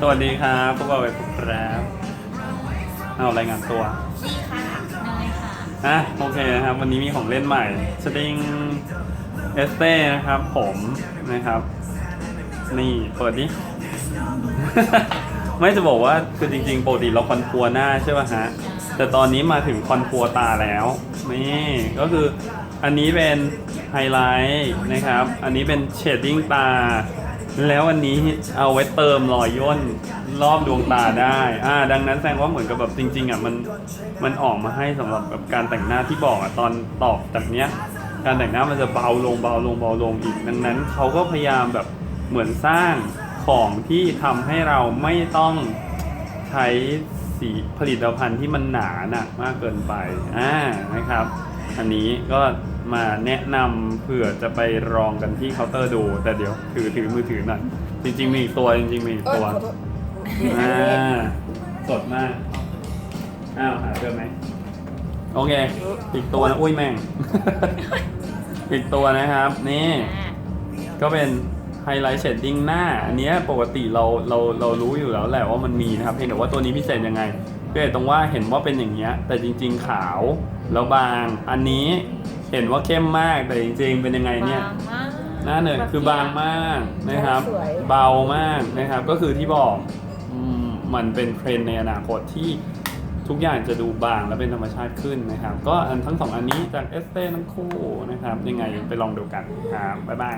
สวัสดีครับพวกเราไปพบครับเอารายงานตัวนี่ค่ะนายค่ะอะโอเคนะครับ วันนี้มีของเล่นใหม่สติงเอสเต้นะครับ ผมนะครับ นี่เปิดดิ ไม่จะบอกว่าคือจริงๆปกติเราคอนทัวร์หน้าใช่ป่ะฮะ แต่ตอนนี้มาถึงคอนทัวร์ตาแล้ว นี่ก็คืออันนี้เป็นไฮไลท์นะครับ อันนี้เป็นเชดดิ้งตา แล้วอันนี้เอาไว้เติมรอยย่นรอบดวงตาได้ อ่า ดังนั้นแสดงว่าเหมือนกับแบบจริง ๆอะมันมันออกมาให้สำหรับแบบการแต่งหน้าที่บอกอะตอนตอบจากเนี้ย การแต่งหน้ามันจะเบาลงเบาลงเบาลงอีก ดังนั้นเขาก็พยายามแบบเหมือนสร้างของที่ทำให้เราไม่ต้องใช้ สีผลิตภัณฑ์ที่มันหนาหนักมากเกินไปอ่านะครับ อันนี้ก็มาแนะนำเผื่อจะไปลองกันที่เคาน์เตอร์ดู แต่เดี๋ยวถือถือมือถือหน่อยจริง ๆ มีอีกตัวจริงๆมีอีกเอ้ยตัวขอโทษอ่าสดมากอ้าวหาเจอไหมโอเค อีกตัวนะอุ้ยแม่ง อีกตัวนะครับ นี่ ก็เป็น ไฮไลท์เชดดิ้งหน้า อันเนี้ยปกติเราเราเรารู้อยู่แล้วแหละว่ามันมีนะครับเพียงแต่ว่าตัวนี้พิเศษยังไงก็ตรงว่าเห็นว่าเป็นอย่างเงี้ยแต่จริง ๆขาวแล้วบาง อันนี้เห็นว่าเข้มมากแต่จริง ๆ เป็นยังไงเนี่ยบางมากหน้าเหนยคือบางมากนะครับสวยเบามากนะครับ ก็คือที่บอกอืมมันเป็นเทรนด์ในอนาคตที่ทุกอย่างจะดูบางและเป็นธรรมชาติขึ้นนะครับ ก็อันทั้งสองอันนี้จากเอสเต้ทั้งคู่นะครับ ยังไงไปลองดูกันครับบ๊ายบาย